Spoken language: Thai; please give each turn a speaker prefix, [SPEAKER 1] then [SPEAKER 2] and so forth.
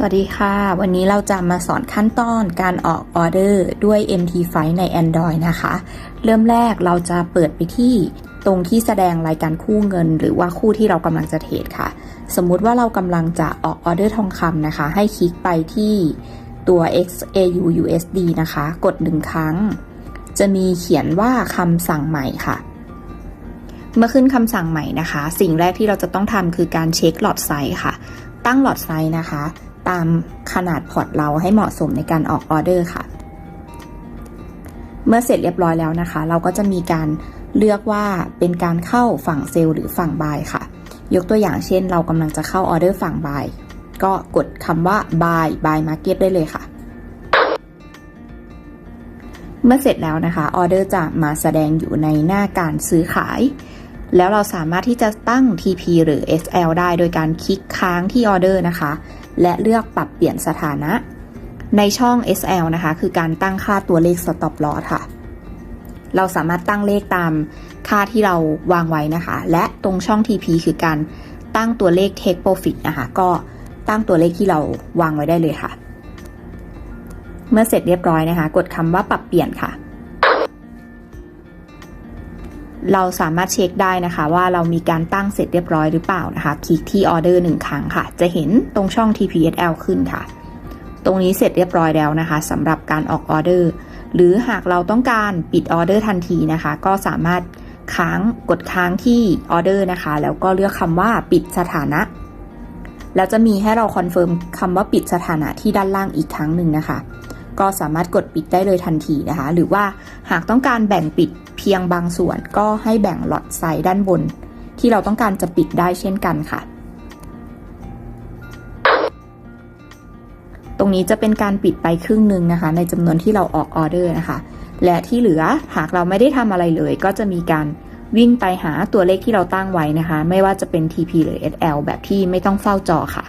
[SPEAKER 1] สวัสดีค่ะ วันนี้เราจะมาสอนขั้นตอนการออกออเดอร์ด้วย MT f i ใน Android นะคะ เริ่มแรกเราจะเปิดไปที่ตรงที่แสดงรายการคู่เงิน หรือว่าคู่ที่เรากำลังจะเทรดค่ะ สมมุติว่าเรากำลังจะออกออเดอร์ทองคำนะคะ ให้คลิกไปที่ตัว XAU USD นะคะ กดหนึ่งครั้ง จะมีเขียนว่าคำสั่งใหม่ค่ะ เมื่อขึ้นคำสั่งใหม่นะคะ สิ่งแรกที่เราจะต้องทำคือการเช็คหลอดไซส์ค่ะ ตั้งหลอดไซส์นะคะ ตามขนาดพอร์ตเราให้เหมาะสมในการออกออเดอร์ค่ะ เมื่อเสร็จเรียบร้อยแล้วนะคะ เราก็จะมีการเลือกว่าเป็นการเข้าฝั่งเซลล์หรือฝั่งบายค่ะ ยกตัวอย่างเช่น เรากำลังจะเข้าออเดอร์ฝั่งบายก็กดคำว่า buy buy market ได้เลยค่ะ เมื่อเสร็จแล้วนะคะออเดอร์จะมาแสดงอยู่ในหน้าการซื้อขาย แล้วเราสามารถที่จะตั้ง TP หรือ SL ได้โดยการคลิกค้างที่ออเดอร์นะคะ และเลือกปรับเปลี่ยนสถานะ ในช่อง SL นะคะ คือการตั้งค่าตัวเลข stop loss ค่ะ เราสามารถตั้งเลขตามค่าที่เราวางไว้นะคะ และตรงช่อง TP คือการตั้งตัวเลข take profit นะคะ ก็ตั้งตัวเลขที่เราวางไว้ได้เลยค่ะ เมื่อเสร็จเรียบร้อยนะคะ กดคำว่าปรับเปลี่ยนค่ะ เราสามารถเช็คได้นะคะ ว่าเรามีการตั้งเสร็จเรียบร้อยหรือเปล่านะคะ คลิกที่ออเดอร์หนึ่งครั้งค่ะ จะเห็นตรงช่อง TPSL ขึ้นค่ะ ตรงนี้เสร็จเรียบร้อยแล้วนะคะสำหรับการออกออเดอร์ หรือหากเราต้องการปิดออเดอร์ทันทีนะคะ ก็สามารถค้างกดค้างที่ออเดอร์นะคะ แล้วก็เลือกคำว่าปิดสถานะ แล้วจะมีให้เราคอนเฟิร์มคำว่าปิดสถานะที่ด้านล่างอีกครั้งหนึ่งนะคะ ก็สามารถกดปิดได้เลยทันทีนะคะ หรือว่าหากต้องการแบ่งปิด เพียงบางส่วนก็ให้แบ่งหลอดไซด์ด้านบน ที่เราต้องการจะปิดได้เช่นกันค่ะ ตรงนี้จะเป็นการปิดไปครึ่งหนึ่งนะคะ ในจำนวนที่เราออกออเดอร์นะคะ และที่เหลือหากเราไม่ได้ทำอะไรเลย ก็จะมีการวิ่งไปหาตัวเลขที่เราตั้งไว้นะคะ ไม่ว่าจะเป็น TP หรือ SL แบบที่ไม่ต้องเฝ้าจอค่ะ